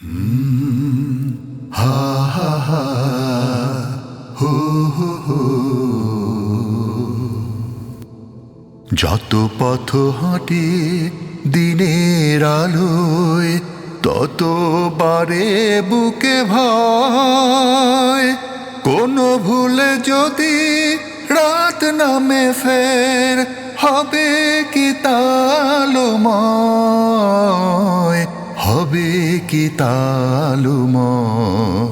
হা হা হা হু হু যত পথ হাঁটি দিনের আলোয়, তত বারে বুকে ভয়। কোনো ভুলে যদি রাত নামে ফের, হবে কি তালময়? হবে কি তালময়?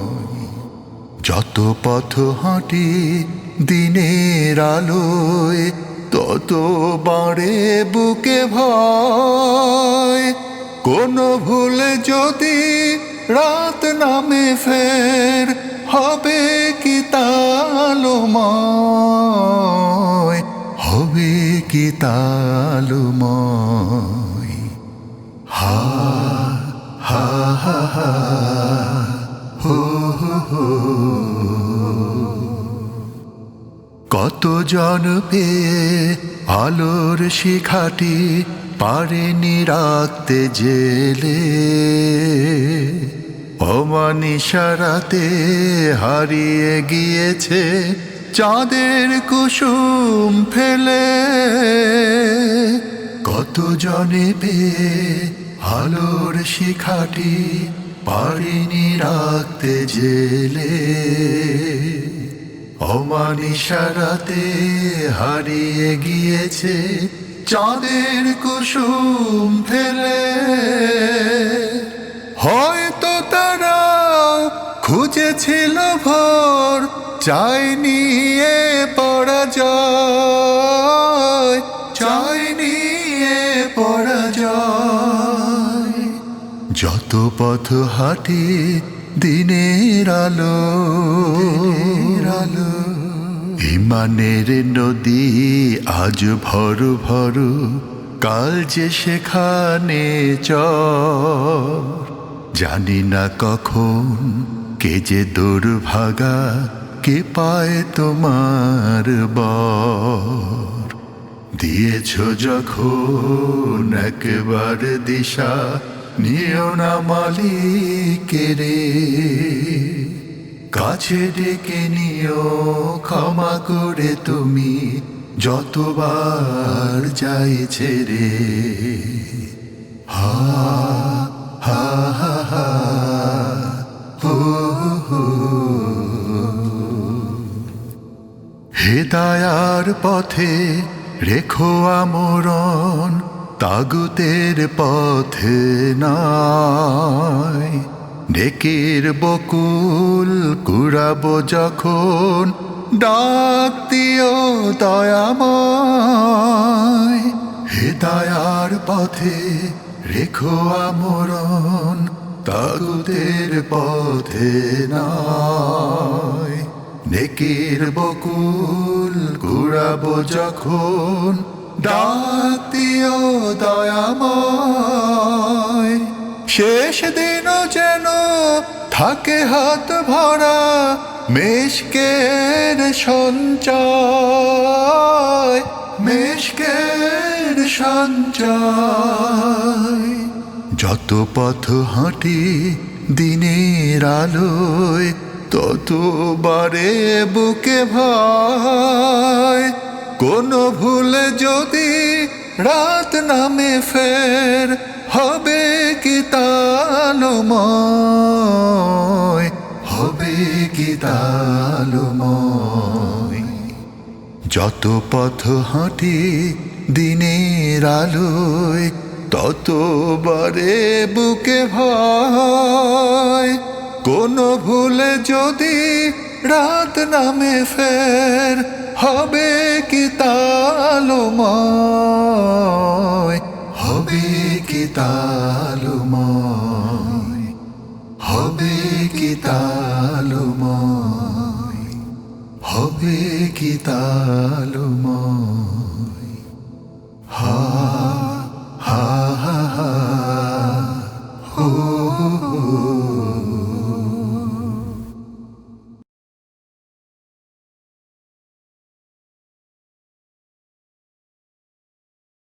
যত পথ হাঁটি দিনের আলোয়, তত বাড়ে বুকে ভয়। কোনো ভুল যদি রাত নামে ফের হবে কি তালময়? হবে কি হা হা কত জন পেয়ে আলোর শিখাটি পারেনি রাখতে জেলে। অমানিসারাতে হারিয়ে গিয়েছে চাঁদের কুসুম ফেলে। কত জনে পেয়ে আলোর শিখাটি পারিনি রাখতে জেলে। অমানিসারাতে হারিয়ে গিয়েছে চাঁদের কুসুম ফেলে। হয়তো তারা খুঁজেছিল ভোর, চাইনি এ পরাজয়, চাইনি এ পরাজয়। যত পথ হাঁটি দিনের আলো আলো। ইমানের নদী আজ ভর ভর কাল যে সেখানে চ জানি না কখন কে যে দুর্ভাগা কে পায় তোমার বর। দিয়েছ যখন একবার দিশা নিও না মালিকেরে। কাছে ডেকে নিও, ক্ষমা করে তুমি, যতবার চাইছে রে। হা হা হা হা, হো হো। হেদায়ার পথে রেখো আমরণ তাগুতের পথে নয় ডেকের বকুল কুড়াবো যখন ডাক দিও দয়াময়। হেদায়ার পথে রেখো আমরণ, তাগুতের পথে নয় নেকির বকুল কুড়াবো যখন ডাক দিও দয়াময়। শেষ দিনও যেন থাকে হাত ভরা মেশকের সঞ্চয় মেশকের সঞ্চয়। যত পথ হাঁটি দিনের আলোয়, তত বারে বুকে ভয়। কোনো ভুলে যদি রাত নামে ফের হবে কি হবে কি যত পথ হাঁটি দিনের আলোয়, তত বারে বুকে ভয়। কোনো ভুলে যদি রাত নামে ফের হবে কি তালময়? হবে কি তালময়? হবে কি তালময়? হবে কি তাল